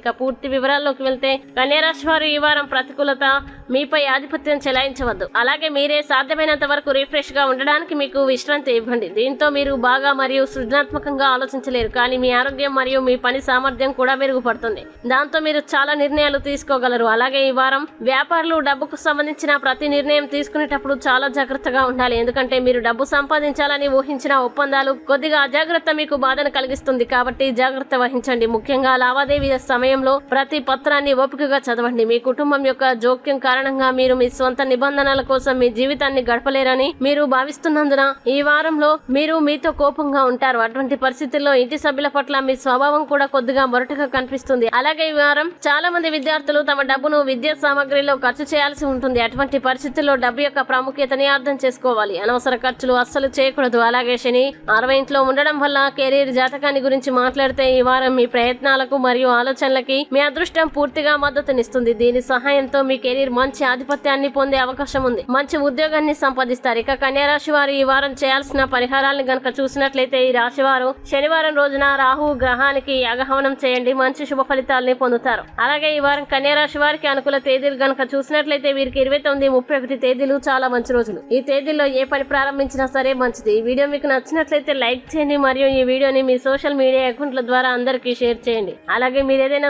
ఇక పూర్తి వివరాల్లోకి వెళ్తే కన్యారాశి వారు ఈ వారం ప్రతికూలత మీపై ఆధిపత్యం చెలాయించవద్దు. అలాగే మీరే సాధ్యమైనంత వరకు రిఫ్రెష్గా ఉండడానికి మీకు విశ్రాంతి ఇవ్వండి. దీంతో మీరు బాగా మరియు సృజనాత్మకంగా ఆలోచించలేరు. కానీ మీ ఆరోగ్యం మరియు మీ పని సామర్థ్యం కూడా మెరుగుపడుతుంది. దాంతో మీరు చాలా నిర్ణయాలు తీసుకోగలరు. అలాగే ఈ వారం వ్యాపారులు డబ్బుకు సంబంధించిన ప్రతి నిర్ణయం తీసుకునేటప్పుడు చాలా జాగ్రత్తగా ఉండాలి. ఎందుకంటే మీరు డబ్బు సంపాదించాలని ఊహించిన ఒప్పందాలు కొద్దిగా అజాగ్రత్త మీకు బాధను కలిగిస్తుంది. కాబట్టి జాగ్రత్త వహించండి. ముఖ్యంగా లావాదేవీల సమయంలో ప్రతి పత్రాన్ని ఓపికగా చదవండి. మీ కుటుంబం యొక్క జోక్యం కారణంగా మీరు మీ స్వంత నిబంధనల కోసం మీ జీవితాన్ని గడపలేరని మీరు భావిస్తున్నందున ఈ వారంలో మీరు మీతో కోపంగా ఉంటారు. అటువంటి పరిస్థితుల్లో ఇంటి సభ్యుల పట్ల మీ స్వభావం కూడా కొద్దిగా మొరటుగా కనిపిస్తుంది. అలాగే ఈ వారం చాలా మంది విద్యార్థులు తమ డబ్బును విద్యా సామాగ్రిలో ఖర్చు చేయాల్సి ఉంటుంది. అటువంటి పరిస్థితుల్లో డబ్బు యొక్క ప్రాముఖ్యతని అర్థం చేసుకోవాలి. అనవసర ఖర్చులు అస్సలు చేయకూడదు. అలాగే శని అరవై ఇంట్లో ఉండడం వల్ల కెరీర్ జాతకాన్ని గురించి మాట్లాడితే ఈ వారం మీ ప్రయత్నాలకు మరియు ఆలోచనలకి మీ అదృష్టం పూర్తిగా మద్దతునిస్తుంది. దీని సహాయంతో మీ కెరీర్ మంచి ఆధిపత్యాన్ని పొందే అవకాశం ఉంది. మంచి ఉద్యోగాన్ని సంపాదిస్తారు. ఇక కన్యారాశి వారు ఈ వారం చేయాల్సిన పరిహారాలను గనక చూసినట్లయితే ఈ రాశి వారు శనివారం రోజున రాహు గ్రహానికి అగహవనం చేయండి. మంచి శుభ ఫలితాలని పొందుతారు. అలాగే ఈ వారం కన్యారాశి వారికి అనుకూల తేదీలు గనక చూసినట్లయితే వీరికి ఇరవై తొమ్మిది ముప్పై ఒకటి తేదీలు చాలా మంచి రోజులు. ఈ తేదీల్లో ఏ పని ప్రారంభించినా సరే మంచిది. ఈ వీడియో మీకు నచ్చినట్లయితే లైక్ చేయండి. మరియు ఈ వీడియోని మీ సోషల్ మీడియా అకౌంట్ల ద్వారా అందరికీ షేర్ చేయండి. అలాగే మీరు ఏదైనా